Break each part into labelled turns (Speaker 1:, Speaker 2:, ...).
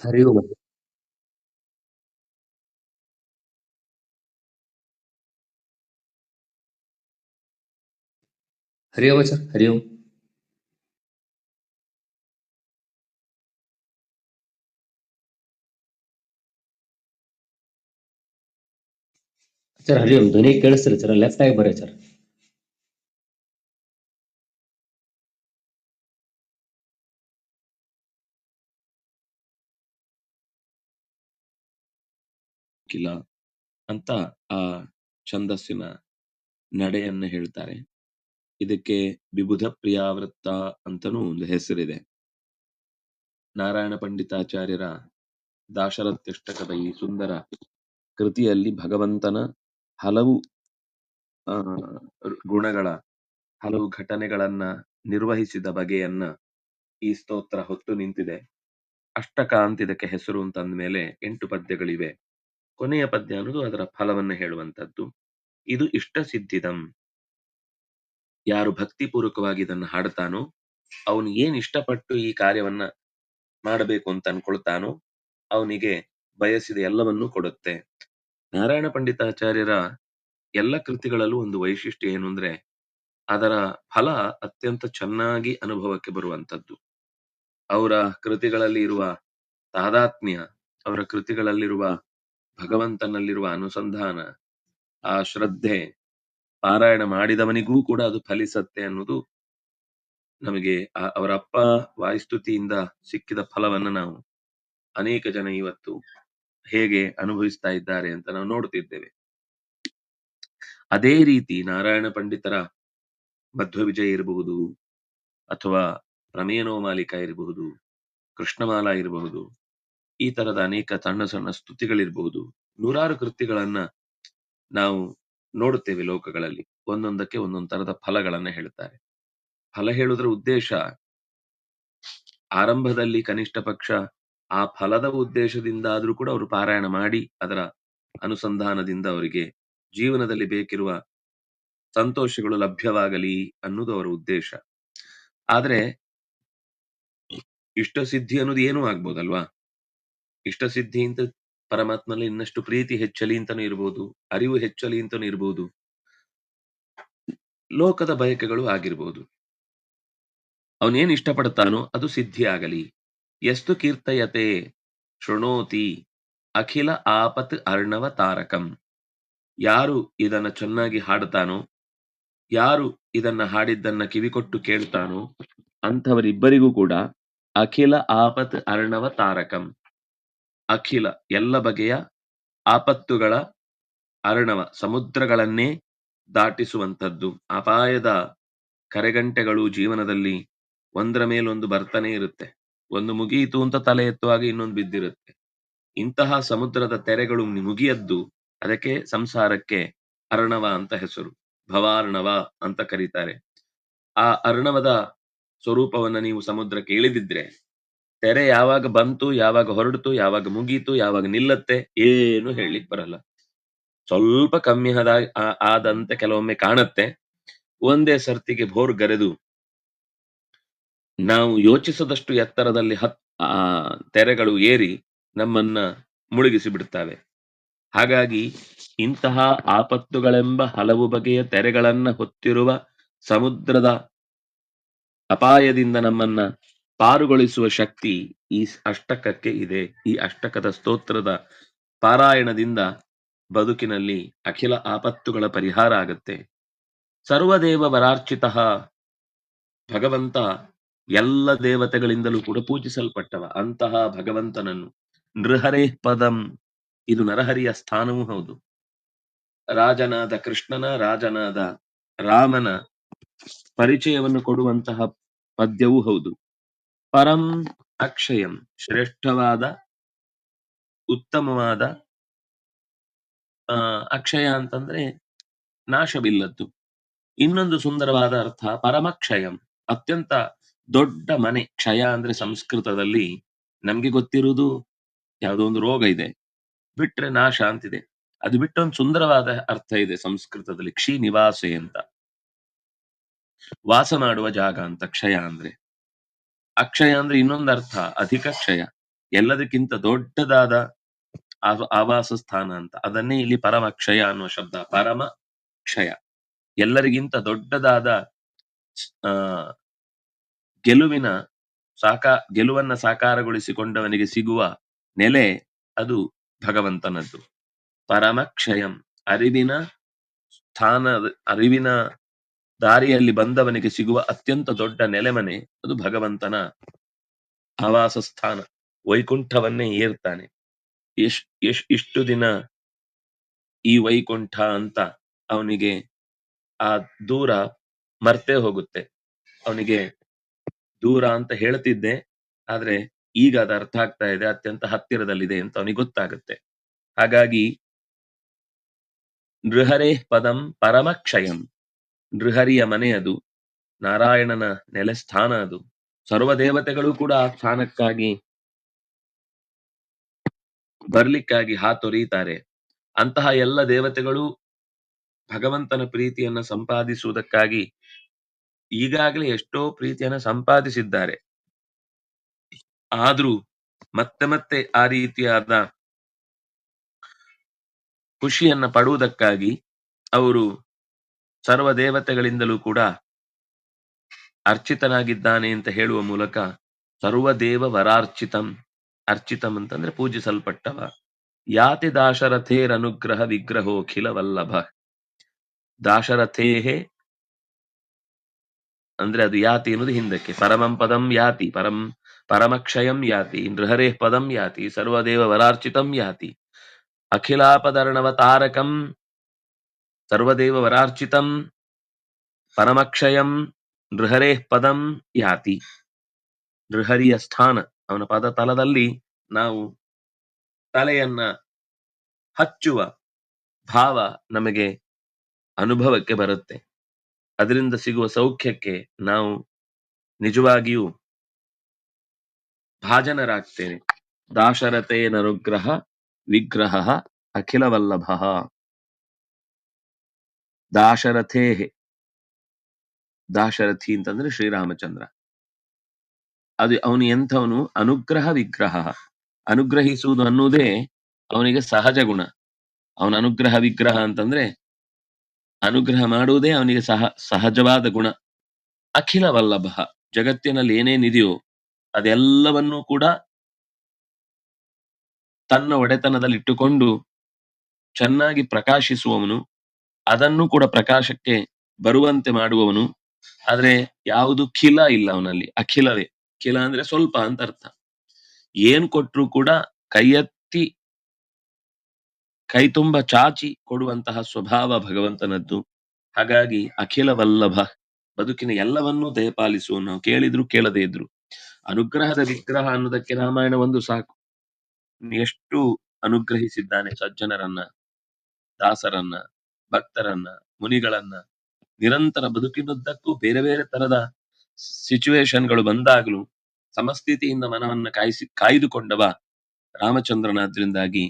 Speaker 1: हरि ओम हरि ओम sir Hari ओम sir ಹರಿ ಓಂ ಧ್ವನಿ ಕೇಳಿಸ್ತಿಲ್ಲ sir left ಆಗಿ ಬರ್ರಿ ಸರ್
Speaker 2: ಕಿಲ ಅಂತ ಆ ಛಂದಸ್ಸಿನ ನಡೆಯನ್ನ ಹೇಳ್ತಾರೆ. ಇದಕ್ಕೆ ವಿಬುಧ ಪ್ರಿಯಾವೃತ್ತ ಅಂತನೂ ಒಂದು ಹೆಸರಿದೆ. ನಾರಾಯಣ ಪಂಡಿತಾಚಾರ್ಯರ ದಾಶರಥ್ಯಷ್ಟಕದ ಈ ಸುಂದರ ಕೃತಿಯಲ್ಲಿ ಭಗವಂತನ ಹಲವು ಗುಣಗಳ, ಹಲವು ಘಟನೆಗಳನ್ನ ನಿರ್ವಹಿಸಿದ ಬಗೆಯನ್ನ ಈ ಸ್ತೋತ್ರ ಹೊತ್ತು ನಿಂತಿದೆ. ಅಷ್ಟಕ ಅಂತ ಇದಕ್ಕೆ ಹೆಸರು ಅಂತಂದ ಮೇಲೆ ಎಂಟು ಪದ್ಯಗಳಿವೆ. ಕೊನೆಯ ಪದ್ಯ ಅನ್ನೋದು ಅದರ ಫಲವನ್ನು ಹೇಳುವಂತದ್ದು ಇದು ಇಷ್ಟ ಸಿದ್ಧಿದಂ ಯಾರು ಭಕ್ತಿಪೂರ್ವಕವಾಗಿ ಇದನ್ನು ಹಾಡ್ತಾನೋ ಅವನು ಏನ್ ಇಷ್ಟಪಟ್ಟು ಈ ಕಾರ್ಯವನ್ನ ಮಾಡಬೇಕು ಅಂತ ಅನ್ಕೊಳ್ತಾನೋ, ಅವನಿಗೆ ಬಯಸಿದ ಎಲ್ಲವನ್ನೂ ಕೊಡುತ್ತೆ. ನಾರಾಯಣ ಪಂಡಿತಾಚಾರ್ಯರ ಎಲ್ಲ ಕೃತಿಗಳಲ್ಲೂ ಒಂದು ವೈಶಿಷ್ಟ್ಯ ಏನು ಅಂದ್ರೆ, ಅದರ ಫಲ ಅತ್ಯಂತ ಚೆನ್ನಾಗಿ ಅನುಭವಕ್ಕೆ ಬರುವಂತದ್ದು ಅವರ ಕೃತಿಗಳಲ್ಲಿ ಇರುವ ತಾದಾತ್ಮ್ಯ, ಅವರ ಕೃತಿಗಳಲ್ಲಿರುವ ಭಗವಂತನಲ್ಲಿರುವ ಅನುಸಂಧಾನ, ಆ ಶ್ರದ್ಧೆ, ಪಾರಾಯಣ ಮಾಡಿದವನಿಗೂ ಕೂಡ ಅದು ಫಲಿಸತ್ತೆ ಅನ್ನೋದು ನಮಗೆ ಅವರ ಅಪ್ಪ ವಾಯುಸ್ತುತಿಯಿಂದ ಸಿಕ್ಕಿದ ಫಲವನ್ನ ನಾವು ಅನೇಕ ಜನ ಇವತ್ತು ಹೇಗೆ ಅನುಭವಿಸ್ತಾ ಇದ್ದಾರೆ ಅಂತ ನಾವು ನೋಡ್ತಿದ್ದೇವೆ. ಅದೇ ರೀತಿ ನಾರಾಯಣ ಪಂಡಿತರ ಮಧ್ವ ವಿಜಯ ಇರಬಹುದು ಅಥವಾ ಪ್ರಮೇಯನೋ ಮಾಲಿಕ ಇರಬಹುದು, ಕೃಷ್ಣಮಾಲಾ ಇರಬಹುದು ಈ ತರದ ಅನೇಕ ಸಣ್ಣ ಸಣ್ಣ ಸ್ತುತಿಗಳಿರಬಹುದು ನೂರಾರು ಕೃತಿಗಳನ್ನ ನಾವು ನೋಡುತ್ತೇವೆ ಲೋಕಗಳಲ್ಲಿ. ಒಂದೊಂದಕ್ಕೆ ಒಂದೊಂದು ತರದ ಫಲಗಳನ್ನ ಹೇಳ್ತಾರೆ ಫಲ ಹೇಳುವುದರ ಉದ್ದೇಶ ಆರಂಭದಲ್ಲಿ ಕನಿಷ್ಠ ಪಕ್ಷ ಆ ಫಲದ ಉದ್ದೇಶದಿಂದ ಆದ್ರೂ ಕೂಡ ಅವರು ಪಾರಾಯಣ ಮಾಡಿ, ಅದರ ಅನುಸಂಧಾನದಿಂದ ಅವರಿಗೆ ಜೀವನದಲ್ಲಿ ಬೇಕಿರುವ ಸಂತೋಷಗಳು ಲಭ್ಯವಾಗಲಿ ಅನ್ನೋದು ಅವರ ಉದ್ದೇಶ. ಆದ್ರೆ, ಇಷ್ಟ ಸಿದ್ಧಿ ಅನ್ನೋದು ಏನೂ ಆಗ್ಬೋದಲ್ವಾ? ಇಷ್ಟ ಸಿದ್ಧಿ ಅಂತ ಪರಮಾತ್ಮನಲ್ಲಿ ಇನ್ನಷ್ಟು ಪ್ರೀತಿ ಹೆಚ್ಚಲಿ ಅಂತಾನೂ ಇರ್ಬೋದು, ಅರಿವು ಹೆಚ್ಚಲಿ ಅಂತಾನೂ ಇರ್ಬೋದು, ಲೋಕದ ಬಯಕೆಗಳು ಆಗಿರ್ಬೋದು. ಅವನೇನ್ ಇಷ್ಟಪಡ್ತಾನೋ ಅದು ಸಿದ್ಧಿ ಆಗಲಿ. ಎಷ್ಟು ಕೀರ್ತಯತೆ ಶೃಣೋತಿ ಅಖಿಲ ಆಪತ್ ಅರ್ಣವ ತಾರಕಂ. ಯಾರು ಇದನ್ನ ಚೆನ್ನಾಗಿ ಹಾಡುತ್ತಾನೋ ಯಾರು ಇದನ್ನ ಹಾಡಿದ್ದನ್ನ ಕಿವಿಕೊಟ್ಟು ಕೇಳ್ತಾನೋ ಅಂಥವರಿಬ್ಬರಿಗೂ ಕೂಡ ಅಖಿಲ ಆಪತ್ ಅರ್ಣವ ತಾರಕಂ. ಅಖಿಲ ಎಲ್ಲ ಬಗೆಯ ಆಪತ್ತುಗಳ ಅರಣವ ಸಮುದ್ರಗಳನ್ನೇ ದಾಟಿಸುವಂಥದ್ದು. ಅಪಾಯದ ಕರೆಗಂಟೆಗಳು ಜೀವನದಲ್ಲಿ ಒಂದರ ಮೇಲೊಂದು ಬರ್ತಾನೆ ಇರುತ್ತೆ. ಒಂದು ಮುಗಿಯಿತು ಅಂತ ತಲೆ ಎತ್ತುವಾಗ ಇನ್ನೊಂದು ಬಿದ್ದಿರುತ್ತೆ. ಇಂತಹ ಸಮುದ್ರದ ತೆರೆಗಳು ಮುಗಿಯದ್ದು ಅದಕ್ಕೆ ಸಂಸಾರಕ್ಕೆ ಅರ್ಣವ ಅಂತ ಹೆಸರು. ಭವಾರ್ಣವ ಅಂತ ಕರೀತಾರೆ. ಆ ಅರ್ಣವದ ಸ್ವರೂಪವನ್ನ ನೀವು ಸಮುದ್ರಕ್ಕೆ ಇಳಿದಿದ್ರೆ ತೆರೆ ಯಾವಾಗ ಬಂತು, ಯಾವಾಗ ಹೊರಡ್ತು, ಯಾವಾಗ ಮುಗೀತು, ಯಾವಾಗ ನಿಲ್ಲತ್ತೆ ಏನು ಹೇಳಿ ಬರಲ್ಲ. ಸ್ವಲ್ಪ ಕಮ್ಮಿ ಆದ ಆದಂತೆ ಕೆಲವೊಮ್ಮೆ ಕಾಣತ್ತೆ. ಒಂದೇ ಸರ್ತಿಗೆ ಭೋರ್ ಗರೆದು ನಾವು ಯೋಚಿಸದಷ್ಟು ಎತ್ತರದಲ್ಲಿ ಹತ್, ಆ, ತೆರೆಗಳು ಏರಿ ನಮ್ಮನ್ನ ಮುಳುಗಿಸಿ ಬಿಡ್ತವೆ. ಹಾಗಾಗಿ ಇಂತಹ ಆಪತ್ತುಗಳೆಂಬ ಹಲವು ಬಗೆಯ ತೆರೆಗಳನ್ನ ಹೊತ್ತಿರುವ ಸಮುದ್ರದ ಅಪಾಯದಿಂದ ನಮ್ಮನ್ನ ಪಾರುಗೊಳಿಸುವ ಶಕ್ತಿ ಈ ಅಷ್ಟಕಕ್ಕೆ ಇದೆ. ಈ ಅಷ್ಟಕದ ಸ್ತೋತ್ರದ ಪಾರಾಯಣದಿಂದ ಬದುಕಿನಲ್ಲಿ ಅಖಿಲ ಆಪತ್ತುಗಳ ಪರಿಹಾರ ಆಗತ್ತೆ. ಸರ್ವದೇವ ವರಾರ್ಚಿತ ಭಗವಂತ ಎಲ್ಲ ದೇವತೆಗಳಿಂದಲೂ ಕೂಡ ಪೂಜಿಸಲ್ಪಟ್ಟವ. ಅಂತಹ ಭಗವಂತನನ್ನು ನೃಹರೇ ಪದಂ. ಇದು ನರಹರಿಯ ಸ್ಥಾನವೂ ಹೌದು. ರಾಜನಾದ ಕೃಷ್ಣನ, ರಾಜನಾದ ರಾಮನ ಪರಿಚಯವನ್ನು ಕೊಡುವಂತಹ ಪದ್ಯವೂ ಹೌದು. ಪರಂ ಅಕ್ಷಯಂ, ಶ್ರೇಷ್ಠವಾದ, ಉತ್ತಮವಾದ ಅಕ್ಷಯ ಅಂತಂದ್ರೆ ನಾಶವಿಲ್ಲದ್ದು. ಇನ್ನೊಂದು ಸುಂದರವಾದ ಅರ್ಥ, ಪರಮಕ್ಷಯಂ, ಅತ್ಯಂತ ದೊಡ್ಡ ಮನೆ. ಕ್ಷಯ ಅಂದ್ರೆ ಸಂಸ್ಕೃತದಲ್ಲಿ ನಮ್ಗೆ ಗೊತ್ತಿರುವುದು ಯಾವುದೋ ಒಂದು ರೋಗ ಇದೆ. ಬಿಟ್ರೆ ನಾಶ ಅಂತಿದೆ. ಅದು ಬಿಟ್ಟು ಒಂದು ಸುಂದರವಾದ ಅರ್ಥ ಇದೆ ಸಂಸ್ಕೃತದಲ್ಲಿ ಕ್ಷಿ ನಿವಾಸೆ ಅಂತ. ವಾಸ ಮಾಡುವ ಜಾಗ ಅಂತ ಕ್ಷಯ ಅಂದ್ರೆ. ಅಕ್ಷಯ ಅಂದ್ರೆ ಇನ್ನೊಂದು ಅರ್ಥ, ಅಧಿಕ ಕ್ಷಯ ಎಲ್ಲದಕ್ಕಿಂತ ದೊಡ್ಡದಾದ ಆವ- ಆವಾಸ ಸ್ಥಾನ ಅಂತ. ಅದನ್ನೇ ಇಲ್ಲಿ ಪರಮ ಕ್ಷಯ ಅನ್ನುವ ಶಬ್ದ. ಪರಮ ಕ್ಷಯ. ಎಲ್ಲರಿಗಿಂತ ದೊಡ್ಡದಾದ ಆ, ಗೆಲುವಿನ ಸಾಕಾ, ಗೆಲುವನ್ನ ಸಾಕಾರಗೊಳಿಸಿಕೊಂಡವನಿಗೆ ಸಿಗುವ ನೆಲೆ ಅದು ಭಗವಂತನದ್ದು. ಪರಮಕ್ಷಯಂ. ಅರಿವಿನ ಸ್ಥಾನ ಅರಿವಿನ ದಾರಿಯಲ್ಲಿ ಬಂದವನಿಗೆ ಸಿಗುವ ಅತ್ಯಂತ ದೊಡ್ಡ ನೆಲೆಮನೆ ಅದು ಭಗವಂತನ ಆವಾಸ ಸ್ಥಾನ ವೈಕುಂಠವನ್ನೇ ಏರ್ತಾನೆ. ಎಷ್ ಇಷ್ಟು ದಿನ ಈ ವೈಕುಂಠ ಅಂತ ಅವನಿಗೆ ಆ ದೂರ ಮರ್ತೇ ಹೋಗುತ್ತೆ. ಅವನಿಗೆ ದೂರ ಅಂತ ಹೇಳ್ತಿದ್ದೆ, ಆದ್ರೆ ಈಗ ಅದು ಅರ್ಥ ಆಗ್ತಾ ಇದೆ, ಅತ್ಯಂತ ಹತ್ತಿರದಲ್ಲಿದೆ ಅಂತ ಅವನಿಗೆ ಗೊತ್ತಾಗುತ್ತೆ. ಹಾಗಾಗಿ ನೃಹರೇ ಪದಂ ಪರಮಕ್ಷಯಂ. ನೃಹರಿಯ ಮನೆ ಅದು, ನಾರಾಯಣನ ನೆಲೆ ಸ್ಥಾನ ಅದು. ಸರ್ವ ದೇವತೆಗಳು ಕೂಡ ಆ ಸ್ಥಾನಕ್ಕಾಗಿ ಬರ್ಲಿಕ್ಕಾಗಿ ಹಾತೊರೀತಾರೆ ಅಂತಹ ಎಲ್ಲ ದೇವತೆಗಳು ಭಗವಂತನ ಪ್ರೀತಿಯನ್ನ ಸಂಪಾದಿಸುವುದಕ್ಕಾಗಿ ಈಗಾಗಲೇ ಎಷ್ಟೋ ಪ್ರೀತಿಯನ್ನ ಸಂಪಾದಿಸಿದ್ದಾರೆ. ಆದ್ರೂ ಮತ್ತೆ ಮತ್ತೆ ಆ ರೀತಿಯಾದ ಖುಷಿಯನ್ನ ಪಡುವುದಕ್ಕಾಗಿ ಅವರು ಸರ್ವ ದೇವತೆಗಳಿಂದಲೂ ಕೂಡ ಅರ್ಚಿತನಾಗಿದ್ದಾನೆ ಅಂತ ಹೇಳುವ ಮೂಲಕ ಸರ್ವದೇವ ವರಾರ್ಚಿತಂ, ಅರ್ಚಿತಂ ಅಂತಂದ್ರೆ ಪೂಜಿಸಲ್ಪಟ್ಟವ. ಯಾತಿ ದಾಶರಥೇರನುಗ್ರಹ ವಿಗ್ರಹೋಖಿಲ ವಲ್ಲಭ. ದಾಶರಥೇಹೇ ಅಂದ್ರೆ ಅದು ಯಾತಿ ಅನ್ನೋದು ಹಿಂದಕ್ಕೆ. ಪರಮಂ ಪದಂ ಯಾತಿ, ಪರಂ ಪರಮಕ್ಷಯಂ ಯಾತಿ ನೃಹರೇ ಪದಂ ಯಾತಿ, ಸರ್ವದೇವ ವರಾರ್ಚಿತಂ ಯಾತಿ. ಅಖಿಲಾಪದರ್ಣವ ತಾರಕಂ ಸರ್ವದೇವ ವರಾರ್ಚಿತಂ, ಪರಮಕ್ಷಯಂ, ನೃಹರೇ ಪದಂ ಯಾತಿ. ನೃಹರಿಯ ಸ್ಥಾನ, ಅವನ ಪದ ತಲದಲ್ಲಿ ನಾವು ತಲೆಯನ್ನ ಹಚ್ಚುವ ಭಾವ ನಮಗೆ ಅನುಭವಕ್ಕೆ ಬರುತ್ತೆ. ಅದರಿಂದ ಸಿಗುವ ಸೌಖ್ಯಕ್ಕೆ ನಾವು ನಿಜವಾಗಿಯೂ ಭಾಜನರಾಗ್ತೇವೆ. ದಾಶರಥೇನನುಗ್ರಹ ವಿಗ್ರಹ ಅಖಿಲವಲ್ಲಭ. ದಾಶರಥೇ ದಾಶರಥಿ ಅಂತಂದ್ರೆ ಶ್ರೀರಾಮಚಂದ್ರ. ಅದು ಅವನು ಎಂಥವನು? ಅನುಗ್ರಹ ವಿಗ್ರಹ. ಅನುಗ್ರಹಿಸುವುದು ಅನ್ನುವುದೇ ಅವನಿಗೆ ಸಹಜ ಗುಣ. ಅವನ ಅನುಗ್ರಹ ವಿಗ್ರಹ ಅಂತಂದ್ರೆ ಅನುಗ್ರಹ ಮಾಡುವುದೇ ಅವನಿಗೆ ಸಹ, ಸಹಜವಾದ ಗುಣ. ಅಖಿಲ ವಲ್ಲಭ, ಜಗತ್ತಿನಲ್ಲಿ ಏನೇನಿದೆಯೋ ಅದೆಲ್ಲವನ್ನೂ ಕೂಡ ತನ್ನ ಒಡೆತನದಲ್ಲಿಟ್ಟುಕೊಂಡು ಚೆನ್ನಾಗಿ ಪ್ರಕಾಶಿಸುವವನು. ಅದನ್ನು ಕೂಡ ಪ್ರಕಾಶಕ್ಕೆ ಬರುವಂತೆ ಮಾಡುವವನು. ಆದ್ರೆ ಯಾವುದು ಖಿಲ ಇಲ್ಲ ಅವನಲ್ಲಿ, ಅಖಿಲವೇ. ಖಿಲ ಅಂದ್ರೆ ಸ್ವಲ್ಪ ಅಂತ ಅರ್ಥ. ಏನ್ ಕೊಟ್ರು ಕೂಡ ಕೈಯತ್ತಿ, ಕೈ ತುಂಬ ಚಾಚಿ ಕೊಡುವಂತಹ ಸ್ವಭಾವ ಭಗವಂತನದ್ದು. ಹಾಗಾಗಿ ಅಖಿಲ ವಲ್ಲಭ ಬದುಕಿನ ಎಲ್ಲವನ್ನೂ ದಯಪಾಲಿಸುವ ನಾವು ಕೇಳಿದ್ರು ಕೇಳದೇ ಇದ್ರು. ಅನುಗ್ರಹದ ವಿಗ್ರಹ ಅನ್ನೋದಕ್ಕೆ ರಾಮಾಯಣ ಒಂದು ಸಾಕು. ಎಷ್ಟು ಅನುಗ್ರಹಿಸಿದ್ದಾನೆ ಸಜ್ಜನರನ್ನ, ದಾಸರನ್ನ ಭಕ್ತರನ್ನ, ಮುನಿಗಳನ್ನ ನಿರಂತರ ಬದುಕಿನುದ್ದಕ್ಕೂ ಬೇರೆ ಬೇರೆ ತರದ ಸಿಚುವೇಶನ್ಗಳು ಬಂದಾಗಲೂ ಸಮಸ್ಥಿತಿಯಿಂದ ಮನವನ್ನ ಕಾಯಿಸಿ, ಕಾಯ್ದುಕೊಂಡವ ರಾಮಚಂದ್ರನಾದ್ರಿಂದಾಗಿ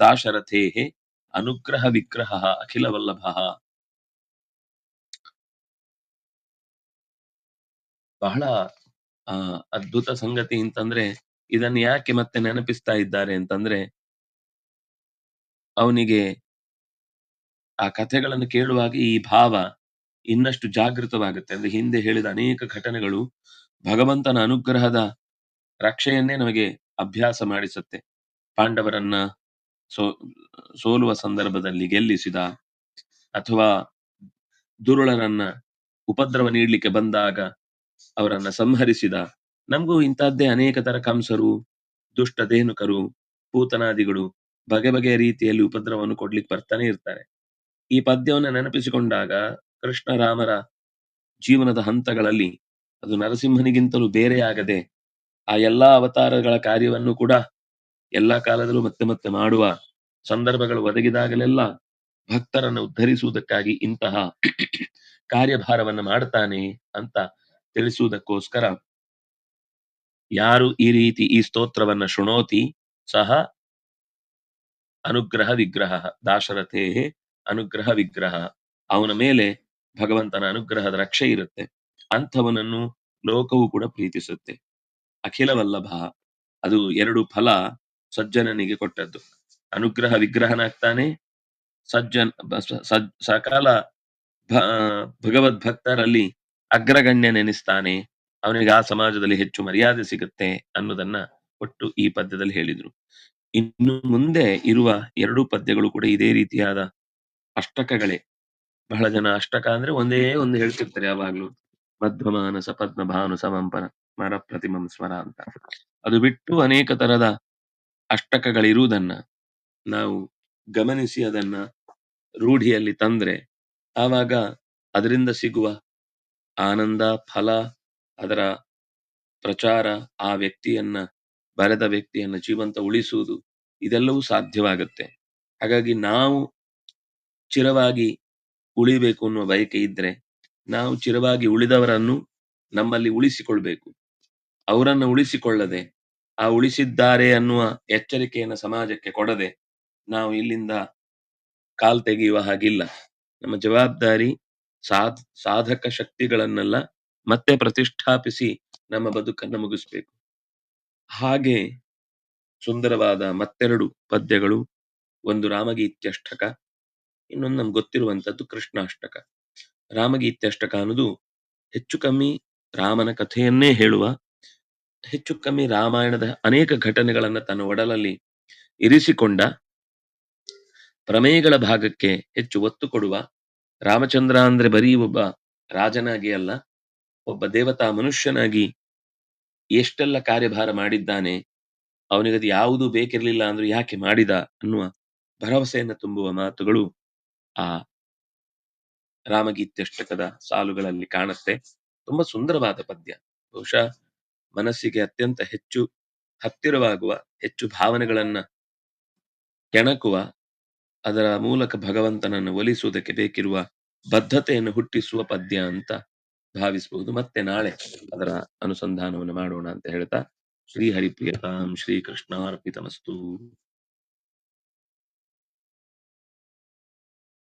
Speaker 2: ದಾಶರಥೇಹೆ ಅನುಗ್ರಹ ವಿಗ್ರಹ ಅಖಿಲ ವಲ್ಲಭ ಬಹಳ, ಆ, ಅದ್ಭುತ ಸಂಗತಿ ಅಂತಂದ್ರೆ ಇದನ್ನ ಯಾಕೆ ಮತ್ತೆ ನೆನಪಿಸ್ತಾ ಇದ್ದಾರೆ ಅಂತಂದ್ರೆ ಅವನಿಗೆ ಆ ಕಥೆಗಳನ್ನು ಕೇಳುವಾಗ ಈ ಭಾವ ಇನ್ನಷ್ಟು ಜಾಗೃತವಾಗುತ್ತೆ. ಅಂದ್ರೆ ಹಿಂದೆ ಹೇಳಿದ ಅನೇಕ ಘಟನೆಗಳು ಭಗವಂತನ ಅನುಗ್ರಹದ ರಕ್ಷೆಯನ್ನೇ ನಮಗೆ ಅಭ್ಯಾಸ ಮಾಡಿಸುತ್ತೆ. ಪಾಂಡವರನ್ನ ಸೋ, ಸೋಲುವ ಸಂದರ್ಭದಲ್ಲಿ ಗೆಲ್ಲಿಸಿದ ಅಥವಾ ದುರುಳರನ್ನ ಉಪದ್ರವ ನೀಡಲಿಕ್ಕೆ ಬಂದಾಗ ಅವರನ್ನ ಸಂಹರಿಸಿದ. ನಮಗೂ ಇಂತಹದ್ದೇ ಅನೇಕ ತರ ಕಂಸರು, ದುಷ್ಟ ದೇನುಕರು, ಪೂತನಾದಿಗಳು ಬಗೆ ಬಗೆಯ ರೀತಿಯಲ್ಲಿ ಉಪದ್ರವವನ್ನು ಕೊಡ್ಲಿಕ್ಕೆ ಬರ್ತಾನೆ ಇರ್ತಾರೆ. ಈ ಪದ್ಯವನ್ನು ನೆನಪಿಸಿಕೊಂಡಾಗ ಕೃಷ್ಣರಾಮರ ಜೀವನದ ಹಂತಗಳಲ್ಲಿ ಅದು ನರಸಿಂಹನಿಗಿಂತಲೂ ಬೇರೆಯಾಗದೆ ಆ ಎಲ್ಲಾ ಅವತಾರಗಳ ಕಾರ್ಯವನ್ನು ಕೂಡ ಎಲ್ಲಾ ಕಾಲದಲ್ಲೂ ಮತ್ತೆ ಮತ್ತೆ ಮಾಡುವ ಸಂದರ್ಭಗಳು ಒದಗಿದಾಗಲೆಲ್ಲ ಭಕ್ತರನ್ನು ಉದ್ಧರಿಸುವುದಕ್ಕಾಗಿ ಇಂತಹ ಕಾರ್ಯಭಾರವನ್ನು ಮಾಡ್ತಾನೆ ಅಂತ ತಿಳಿಸುವುದಕ್ಕೋಸ್ಕರ ಯಾರು ಈ ರೀತಿ ಈ ಸ್ತೋತ್ರವನ್ನ ಶೃಣೋತಿ ಸಹ ಅನುಗ್ರಹ ವಿಗ್ರಹ ದಾಶರಥೇ ಅನುಗ್ರಹ ವಿಗ್ರಹ. ಅವನ ಮೇಲೆ ಭಗವಂತನ ಅನುಗ್ರಹದ ರಕ್ಷೆ ಇರುತ್ತೆ. ಅಂಥವನನ್ನು ಲೋಕವು ಕೂಡ ಪ್ರೀತಿಸುತ್ತೆ. ಅಖಿಲ ವಲ್ಲಭ ಅದು ಎರಡು ಫಲ ಸಜ್ಜನನಿಗೆ ಕೊಟ್ಟದ್ದು. ಅನುಗ್ರಹ ವಿಗ್ರಹನಾಗ್ತಾನೆ, ಸಜ್ಜನ್ ಸಕಾಲ ಭಗವದ್ ಭಕ್ತರಲ್ಲಿ ಅಗ್ರಗಣ್ಯ ನೆನೆಸ್ತಾನೆ ಅವನಿಗೆ ಆ ಸಮಾಜದಲ್ಲಿ ಹೆಚ್ಚು ಮರ್ಯಾದೆ ಸಿಗುತ್ತೆ ಅನ್ನೋದನ್ನ ಕೊಟ್ಟು ಈ ಪದ್ಯದಲ್ಲಿ ಹೇಳಿದ್ರು. ಇನ್ನು ಮುಂದೆ ಇರುವ ಎರಡು ಪದ್ಯಗಳು ಕೂಡ ಇದೇ ರೀತಿಯಾದ ಅಷ್ಟಕಗಳೇ. ಬಹಳ ಜನ ಅಷ್ಟಕ ಅಂದ್ರೆ ಒಂದೇ ಒಂದು ಹೇಳ್ತಿರ್ತಾರೆ ಯಾವಾಗ್ಲೂ. ಮಧ್ವಮಾನ ಪದ್ಮ ಭಾನು ಸಮಂಪನ ಮರ ಪ್ರತಿಮಂ ಸ್ವರ ಅಂತ. ಅದು ಬಿಟ್ಟು ಅನೇಕ ತರದ ಅಷ್ಟಕಗಳಿರುವುದನ್ನ ನಾವು ಗಮನಿಸಿ ಅದನ್ನ ರೂಢಿಯಲ್ಲಿ ತಂದ್ರೆ ಆವಾಗ ಅದರಿಂದ ಸಿಗುವ ಆನಂದ, ಫಲ, ಅದರ ಪ್ರಚಾರ, ಆ ವ್ಯಕ್ತಿಯನ್ನ, ಬರೆದ ವ್ಯಕ್ತಿಯನ್ನ ಜೀವಂತ ಉಳಿಸುವುದು ಇದೆಲ್ಲವೂ ಸಾಧ್ಯವಾಗುತ್ತೆ. ಹಾಗಾಗಿ ನಾವು ಚಿರವಾಗಿ ಉಳಿಬೇಕು ಅನ್ನುವ ಬಯಕೆ ಇದ್ರೆ ನಾವು ಚಿರವಾಗಿ ಉಳಿದವರನ್ನು ನಮ್ಮಲ್ಲಿ ಉಳಿಸಿಕೊಳ್ಬೇಕು. ಅವರನ್ನ ಉಳಿಸಿಕೊಳ್ಳದೆ, ಆ ಉಳಿಸಿದ್ದಾರೆ ಅನ್ನುವ ಎಚ್ಚರಿಕೆಯನ್ನು ಸಮಾಜಕ್ಕೆ ಕೊಡದೆ ನಾವು ಇಲ್ಲಿಂದ ಕಾಲ್ ತೆಗೆಯುವ ಹಾಗಿಲ್ಲ. ನಮ್ಮ ಜವಾಬ್ದಾರಿ ಸಾಧ್ ಸಾಧಕ ಶಕ್ತಿಗಳನ್ನೆಲ್ಲ ಮತ್ತೆ ಪ್ರತಿಷ್ಠಾಪಿಸಿ ನಮ್ಮ ಬದುಕನ್ನು ಮುಗಿಸ್ಬೇಕು. ಹಾಗೆ ಸುಂದರವಾದ ಮತ್ತೆರಡು ಪದ್ಯಗಳು, ಒಂದು ರಾಮಗೀತ್ಯಷ್ಟಕ ಇನ್ನೊಂದು ನಮ್ಗೆ ಗೊತ್ತಿರುವಂತದ್ದು ಕೃಷ್ಣಾಷ್ಟಕ. ರಾಮಗೀತ್ಯಷ್ಟಕ ಅನ್ನೋದು ಹೆಚ್ಚು ಕಮ್ಮಿ ರಾಮನ ಕಥೆಯನ್ನೇ ಹೇಳುವ, ಹೆಚ್ಚು ಕಮ್ಮಿ ರಾಮಾಯಣದ ಅನೇಕ ಘಟನೆಗಳನ್ನ ತನ್ನ ಒಡಲಲ್ಲಿ ಇರಿಸಿಕೊಂಡ, ಪ್ರಮೇಯಗಳ ಭಾಗಕ್ಕೆ ಹೆಚ್ಚು ಒತ್ತು ಕೊಡುವ, ರಾಮಚಂದ್ರ ಅಂದ್ರೆ ಬರೀ ಒಬ್ಬ ರಾಜನಾಗಿ ಅಲ್ಲ, ಒಬ್ಬ ದೇವತಾ ಮನುಷ್ಯನಾಗಿ ಎಷ್ಟೆಲ್ಲ ಕಾರ್ಯಭಾರ ಮಾಡಿದ್ದಾನೆ, ಅವನಿಗದು ಯಾವುದು ಬೇಕಿರಲಿಲ್ಲ ಅಂದ್ರೂ ಯಾಕೆ ಮಾಡಿದ ಅನ್ನುವ ಭರವಸೆಯನ್ನು ತುಂಬುವ ಮಾತುಗಳು ಆ ರಾಮಗೀತ್ಯಷ್ಟಕದ ಸಾಲುಗಳಲ್ಲಿ ಕಾಣುತ್ತೆ. ತುಂಬಾ ಸುಂದರವಾದ ಪದ್ಯ. ಬಹುಶಃ ಮನಸ್ಸಿಗೆ ಅತ್ಯಂತ ಹೆಚ್ಚು ಹತ್ತಿರವಾಗುವ, ಹೆಚ್ಚು ಭಾವನೆಗಳನ್ನ ಕೆಣಕುವ, ಅದರ ಮೂಲಕ ಭಗವಂತನನ್ನು ಒಲಿಸುವುದಕ್ಕೆ ಬೇಕಿರುವ ಬದ್ಧತೆಯನ್ನು ಹುಟ್ಟಿಸುವ ಪದ್ಯ ಅಂತ ಭಾವಿಸಬಹುದು. ಮತ್ತೆ ನಾಳೆ ಅದರ ಅನುಸಂಧಾನವನ್ನು ಮಾಡೋಣ ಅಂತ ಹೇಳ್ತಾ ಶ್ರೀ ಹರಿಪ್ರಿಯತಾಂ ಶ್ರೀ ಕೃಷ್ಣಾರ್ಪಿತಮಸ್ತು